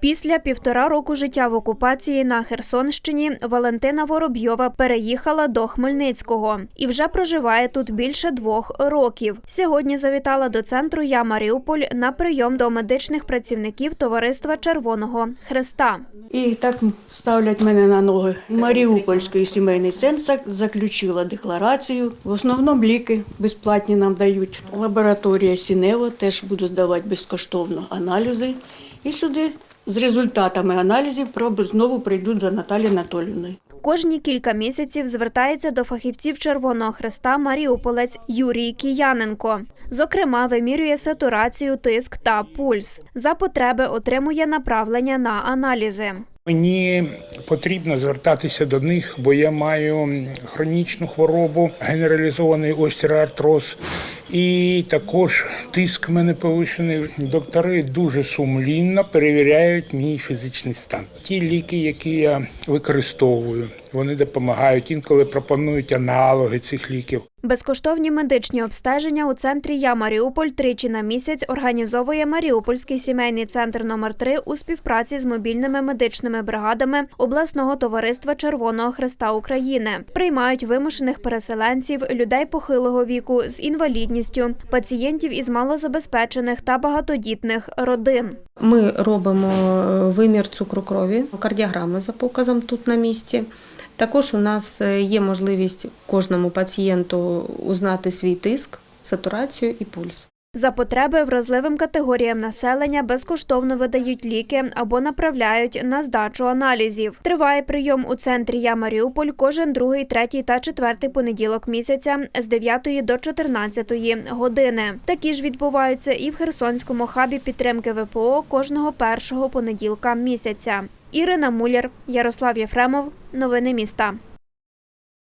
Після півтора року життя в окупації на Херсонщині Валентина Воробйова переїхала до Хмельницького і вже проживає тут більше двох років. Сьогодні завітала до центру Я Маріуполь на прийом до медичних працівників товариства Червоного Хреста. І так ставлять мене на ноги. Маріупольський сімейний центр заключила декларацію. В основному ліки безплатні нам дають. Лабораторія Сінево теж буду здавати безкоштовно аналізи. І сюди з результатами аналізів проб- знову прийду до Наталі Анатоліївни. Кожні кілька місяців звертається до фахівців Червоного Хреста Маріуполець Юрій Кияненко. Зокрема, вимірює сатурацію, тиск та пульс. За потреби отримує направлення на аналізи. Мені потрібно звертатися до них, бо я маю хронічну хворобу, генералізований остеоартроз. І також тиск в мене повищений. Доктори дуже сумлінно перевіряють мій фізичний стан. Ті ліки, які я використовую, вони допомагають. Інколи пропонують аналоги цих ліків. Безкоштовні медичні обстеження у центрі Я Маріуполь тричі на місяць організовує Маріупольський сімейний центр номер 3 у співпраці з мобільними медичними бригадами обласного товариства Червоного Хреста України. Приймають вимушених переселенців, людей похилого віку з інвалідністю, пацієнтів із малозабезпечених та багатодітних родин. Ми робимо е, вимір цукру крові, кардіограми за показом тут на місці. Також у нас е, є можливість кожному пацієнту узнати свій тиск, сатурацію і пульс. За потреби вразливим категоріям населення безкоштовно видають ліки або направляють на здачу аналізів. Триває прийом у центрі Я Маріуполь кожен другий, третій та четвертий понеділок місяця з 9 до 14 години. Такі ж відбуваються і в Херсонському хабі підтримки ВПО кожного першого понеділка місяця. Ірина Муляр, Ярослав Єфремов. Новини міста.